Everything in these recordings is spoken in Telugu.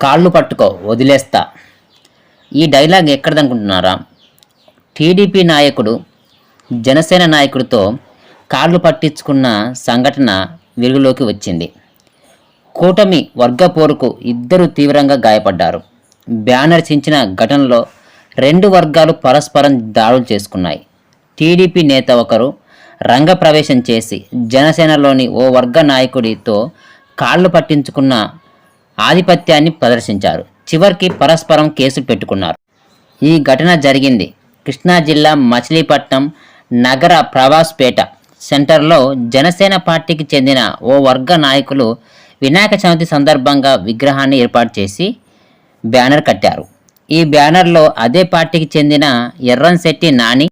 కాళ్ళు పట్టుకో వదిలేస్తా. ఈ డైలాగ్ ఎక్కడదనుకుంటున్నారా? టీడీపీ నాయకుడు జనసేన నాయకుడితో కాళ్ళు పట్టించుకున్న సంఘటన వెలుగులోకి వచ్చింది. కూటమి వర్గ పోరుకు ఇద్దరు తీవ్రంగా గాయపడ్డారు. బ్యానర్ చించిన ఘటనలో రెండు వర్గాలు పరస్పరం దాడులు చేసుకున్నాయి. టీడీపీ నేత ఒకరు రంగప్రవేశం చేసి జనసేనలోని ఓ వర్గ నాయకుడితో కాళ్ళు పట్టించుకున్న ఆధిపత్యాన్ని ప్రదర్శించారు. చివరికి పరస్పరం కేసు పెట్టుకున్నారు. ఈ ఘటన జరిగింది. కృష్ణా జిల్లా మచిలీపట్నం నగర ప్రవాస్పేట సెంటర్లో జనసేన పార్టీకి చెందిన ఓ వర్గ నాయకులు వినాయక చవితి సందర్భంగా విగ్రహాన్ని ఏర్పాటు చేసి బ్యానర్ కట్టారు. ఈ బ్యానర్లో అదే పార్టీకి చెందిన ఎర్రంశెట్టి నాని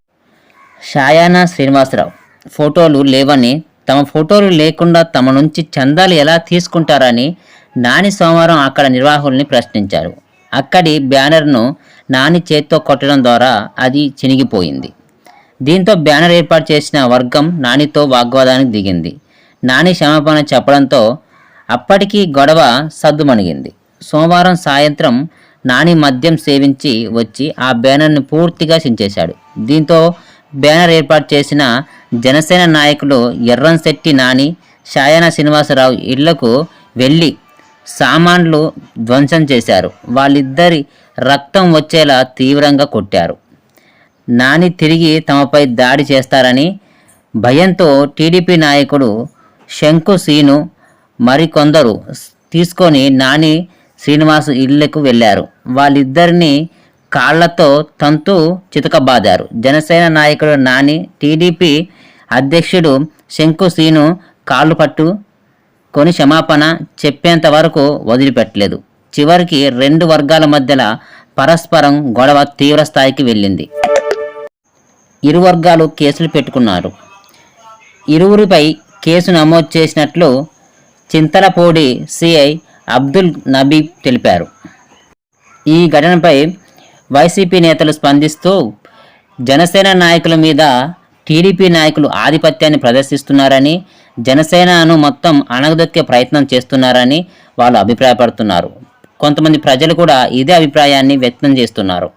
షాయానా శ్రీనివాసరావు ఫోటోలు లేవని తమ ఫోటోలు లేకుండా తమ నుంచి చందాలు ఎలా తీసుకుంటారని నాని సోమవారం అక్కడ నిర్వాహకుల్ని ప్రశ్నించారు. అక్కడి బ్యానర్ను నాని చేత్తో కొట్టడం ద్వారా అది చినిగిపోయింది. దీంతో బ్యానర్ ఏర్పాటు చేసిన వర్గం నానితో వాగ్వాదానికి దిగింది. నాని క్షమాపణ చెప్పడంతో అప్పటికీ గొడవ సద్దుమణిగింది. సోమవారం సాయంత్రం నాని మద్యం సేవించి వచ్చి ఆ బ్యానర్ని పూర్తిగా చించేశాడు. దీంతో బ్యానర్ ఏర్పాటు చేసిన జనసేన నాయకులు ఎర్రంశెట్టి నాని షాయన శ్రీనివాసరావు ఇళ్ళకు వెళ్ళి సామాన్లు ధ్వంసం చేశారు. వాళ్ళిద్దరి రక్తం వచ్చేలా తీవ్రంగా కొట్టారు. నాని తిరిగి తమపై దాడి చేస్తారని భయంతో టీడీపీ నాయకుడు శంకు సీను మరికొందరు తీసుకొని నాని శ్రీనివాస్ ఇళ్ళకు వెళ్ళారు. వాళ్ళిద్దరిని కాళ్ళతో తంతు చితకబాదారు. జనసేన నాయకుడు నాని టీడీపీ అధ్యక్షుడు శంకు సీను కాళ్ళు పట్టు కొని క్షమాపణ చెప్పేంత వరకు వదిలిపెట్టలేదు. చివరికి రెండు వర్గాల మధ్యల పరస్పరం గొడవ తీవ్ర స్థాయికి వెళ్ళింది. ఇరు వర్గాలు కేసులు పెట్టుకున్నారు. ఇరువురిపై కేసు నమోదు చేసినట్లు చింతలపూడి సిఐ అబ్దుల్ నబీబ్ తెలిపారు. ఈ ఘటనపై వైసీపీ నేతలు స్పందిస్తూ జనసేన నాయకుల మీద టీడీపీ నాయకులు ఆధిపత్యాన్ని ప్రదర్శిస్తున్నారని జనసేనను మొత్తం అణగదొక్కే ప్రయత్నం చేస్తున్నారని వాళ్ళు అభిప్రాయపడుతున్నారు. కొంతమంది ప్రజలు కూడా ఇదే అభిప్రాయాన్ని వ్యక్తం చేస్తున్నారు.